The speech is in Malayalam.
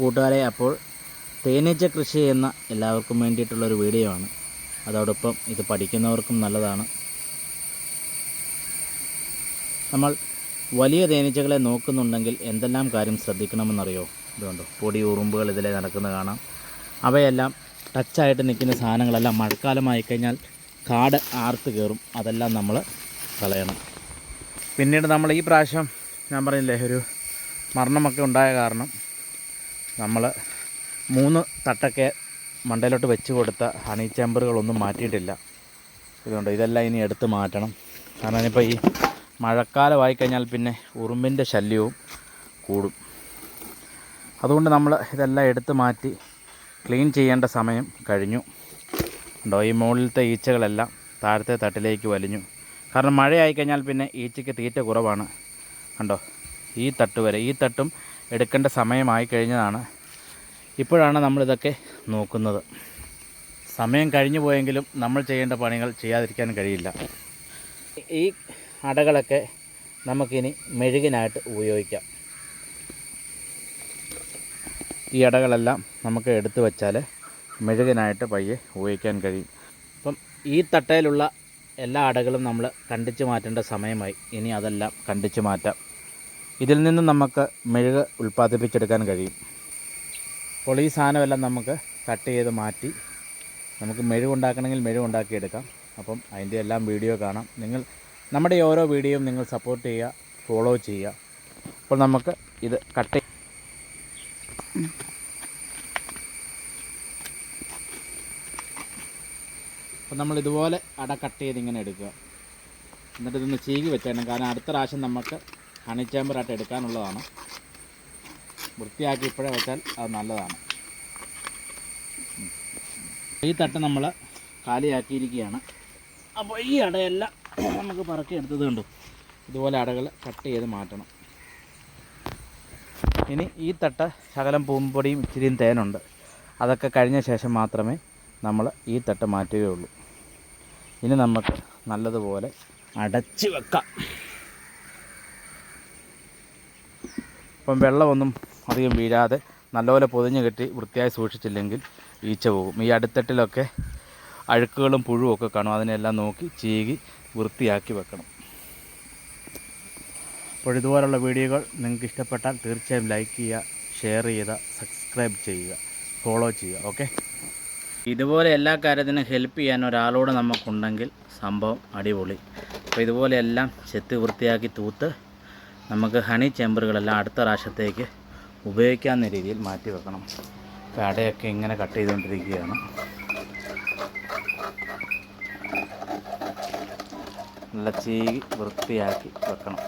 കൂട്ടുകാരെ അപ്പോൾ തേനീച്ച കൃഷി ചെയ്യുന്ന എല്ലാവർക്കും വേണ്ടിയിട്ടുള്ളൊരു വീഡിയോ ആണ്. അതോടൊപ്പം ഇത് പഠിക്കുന്നവർക്കും നല്ലതാണ്. നമ്മൾ വലിയ തേനീച്ചകളെ നോക്കുന്നുണ്ടെങ്കിൽ എന്തെല്ലാം കാര്യം ശ്രദ്ധിക്കണമെന്നറിയോ? ഇതുകൊണ്ടോ പൊടി ഉറുമ്പുകൾ ഇതിലെ നടക്കുന്നത് കാണാം. അവയെല്ലാം ടച്ചായിട്ട് നിൽക്കുന്ന സാധനങ്ങളെല്ലാം മഴക്കാലമായി കഴിഞ്ഞാൽ കാട് ആർത്ത് കയറും. അതെല്ലാം നമ്മൾ കളയണം. പിന്നീട് നമ്മൾ ഈ പ്രാവശ്യം ഞാൻ പറഞ്ഞില്ലേ ഒരു മരണമൊക്കെ ഉണ്ടായ കാരണം. നമ്മൾ മൂന്ന് തട്ടൊക്കെ മണ്ടയിലോട്ട് വെച്ച് കൊടുത്ത ഹണി ചേമ്പറുകളൊന്നും മാറ്റിയിട്ടില്ല. ഇതുകൊണ്ട് ഇതെല്ലാം ഇനി എടുത്ത് മാറ്റണം. കാരണം ഇനിയിപ്പോൾ ഈ മഴക്കാലമായി കഴിഞ്ഞാൽ പിന്നെ ഉറുമ്പിന്റെ ശല്യവും കൂടും. അതുകൊണ്ട് നമ്മൾ ഇതെല്ലാം എടുത്ത് മാറ്റി ക്ലീൻ ചെയ്യേണ്ട സമയം കഴിഞ്ഞു. ഉണ്ടോ ഈ മുകളിലത്തെ ഈച്ചകളെല്ലാം താഴത്തെ തട്ടിലേക്ക് വലിഞ്ഞു. കാരണം മഴയായി കഴിഞ്ഞാൽ പിന്നെ ഈച്ചയ്ക്ക് തീറ്റ കുറവാണ്. കണ്ടോ ഈ തട്ട് വരെ ഈ തട്ടും എടുക്കേണ്ട സമയമായി കഴിഞ്ഞതാണ്. ഇപ്പോഴാണ് നമ്മളിതൊക്കെ നോക്കുന്നത്. സമയം കഴിഞ്ഞു പോയെങ്കിലും നമ്മൾ ചെയ്യേണ്ട പണികൾ ചെയ്യാതിരിക്കാൻ കഴിയില്ല. ഈ അടകളൊക്കെ നമുക്കിനി മെഴുകിനായിട്ട് ഉപയോഗിക്കാം. ഈ അടകളെല്ലാം നമുക്ക് എടുത്തു വച്ചാൽ മെഴുകിനായിട്ട് പയ്യെ ഉപയോഗിക്കാൻ കഴിയും. അപ്പം ഈ തട്ടയിലുള്ള എല്ലാ അടകളും നമ്മൾ കണ്ടിച്ച് മാറ്റേണ്ട സമയമായി. ഇനി അതെല്ലാം കണ്ടിച്ച് മാറ്റാം. ഇതിൽ നിന്ന് നമുക്ക് മെഴുക് ഉൽപ്പാദിപ്പിച്ചെടുക്കാൻ കഴിയും. അപ്പോൾ ഈ സാധനമെല്ലാം നമുക്ക് കട്ട് ചെയ്ത് മാറ്റി നമുക്ക് മെഴുകുണ്ടാക്കണമെങ്കിൽ മെഴുകുണ്ടാക്കിയെടുക്കാം അപ്പം അതിന്റെ എല്ലാം വീഡിയോ കാണാം. നിങ്ങൾ നമ്മുടെ ഓരോ വീഡിയോയും നിങ്ങൾ സപ്പോർട്ട് ചെയ്യുക ഫോളോ ചെയ്യുക. അപ്പോൾ നമുക്ക് ഇത് കട്ട് അപ്പോൾ നമ്മൾ ഇതുപോലെ അട കട്ട് ചെയ്ത് ഇങ്ങനെ എടുക്കുക. എന്നിട്ട് ഇതൊന്ന് ചീകി വെച്ചേക്കണം. കാരണം അടുത്ത പ്രാവശ്യം നമുക്ക് ഹണി ചേമ്പറായിട്ട് എടുക്കാനുള്ളതാണ്. വൃത്തിയാക്കി ഇപ്പോഴേ വെച്ചാൽ അത് നല്ലതാണ്. ഈ തട്ട് നമ്മൾ കാലിയാക്കിയിരിക്കുകയാണ്. അപ്പോൾ ഈ അടയെല്ലാം നമുക്ക് പറക്കി എടുത്തത് കണ്ടു? ഇതുപോലെ അടകൾ കട്ട് ചെയ്ത് മാറ്റണം. ഇനി ഈ തട്ട് ശകലം പൂമ്പൊടിയും ഇച്ചിരിയും തേനുണ്ട്. അതൊക്കെ കഴിഞ്ഞ ശേഷം മാത്രമേ നമ്മൾ ഈ തട്ട് മാറ്റുകയുള്ളൂ. ഇനി നമുക്ക് നല്ലതുപോലെ അടച്ച് വെക്കാം. ഇപ്പം വെള്ളമൊന്നും അധികം വീഴാതെ നല്ലപോലെ പൊതിഞ്ഞ് കെട്ടി വൃത്തിയായി സൂക്ഷിച്ചില്ലെങ്കിൽ ഈച്ച പോകും. ഈ അടുത്തട്ടിലൊക്കെ അഴുക്കുകളും പുഴുവും ഒക്കെ കാണും. അതിനെല്ലാം നോക്കി ചീകി വൃത്തിയാക്കി വെക്കണം. അപ്പോൾ ഇതുപോലുള്ള വീഡിയോകൾ നിങ്ങൾക്ക് ഇഷ്ടപ്പെട്ടാൽ തീർച്ചയായും ലൈക്ക് ചെയ്യുക ഷെയർ ചെയ്യുക സബ്സ്ക്രൈബ് ചെയ്യുക ഫോളോ ചെയ്യുക. ഓക്കെ? ഇതുപോലെ എല്ലാ കാര്യത്തിനും ഹെൽപ്പ് ചെയ്യാൻ ഒരാളോട് നമുക്കുണ്ടെങ്കിൽ സംഭവം അടിപൊളി. അപ്പോൾ ഇതുപോലെ എല്ലാം ചെത്തി വൃത്തിയാക്കി തൂത്ത് നമുക്ക് ഹണി ചേമ്പറുകളെല്ലാം അടുത്ത പ്രാവശ്യത്തേക്ക് ഉപയോഗിക്കാവുന്ന രീതിയിൽ മാറ്റി വെക്കണം. കടയൊക്കെ ഇങ്ങനെ കട്ട് ചെയ്തുകൊണ്ടിരിക്കുകയാണ്. നല്ല ചീകി വൃത്തിയാക്കി വെക്കണം.